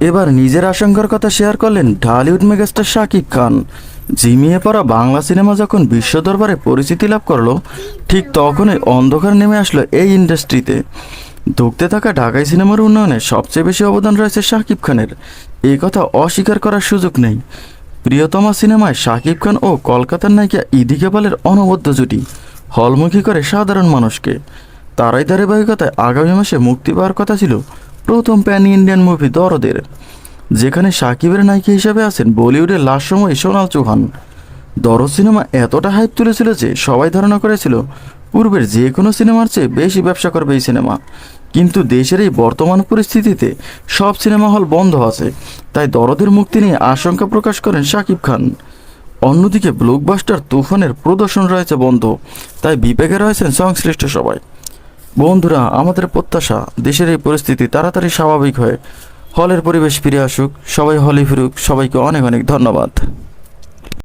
এবার নিজের আশঙ্কার কথা শেয়ার করলেন ঢালিউড মেগাস্টার শাকিব খান। জিমিয়ে পড়া বাংলা সিনেমা যখন বিশ্ব দরবারে পরিচিতি লাভ করল, ঠিক তখনই অন্ধকার নেমে আসলো এই ইন্ডাস্ট্রিতে। ধুঁকতে থাকা ঢাকাই সিনেমার উন্নয়নে সবচেয়ে বেশি অবদান রয়েছে শাকিব খানের। এই কথা অস্বীকার করার সুযোগ নেই। প্রিয়তমা সিনেমায় শাকিব খান ও কলকাতার নায়িকা ইদি কেবালের অনবদ্য জুটি, হলমুখী করে সাধারণ মানুষকে। তারাই ধারাবাহিকতায় আগামী মাসে মুক্তি পাওয়ার কথা ছিল প্রথম প্যান ইন্ডিয়ান মুভি দরদের, যেখানে সাকিবের নায়িকা হিসেবে আছেন বলিউডের লাস্ট সময় সোনাল চৌহান। দরদ সিনেমা এতটা হাইপ তুলেছিল যে সবাই ধারণা করেছিল পূর্বের যে কোনো সিনেমার চেয়ে বেশি ব্যবসা করবে এই সিনেমা। কিন্তু দেশের এই বর্তমান পরিস্থিতিতে সব সিনেমা হল বন্ধ আছে, তাই দরদের মুক্তি নিয়ে আশঙ্কা প্রকাশ করেন শাকিব খান। অন্যদিকে ব্লকবাস্টার তুফানের প্রদর্শন রয়েছে বন্ধ, তাই বিবেকে রয়েছেন সংশ্লিষ্ট সবাই। বন্ধুরা, আমাদের প্রত্যাশা, দেশের এই পরিস্থিতি তাড়াতাড়ি স্বাভাবিক হয় হলের পরিবেশ ফিরে আসুক। সবাই হলে ফিরুক। সবাইকে অনেক অনেক ধন্যবাদ।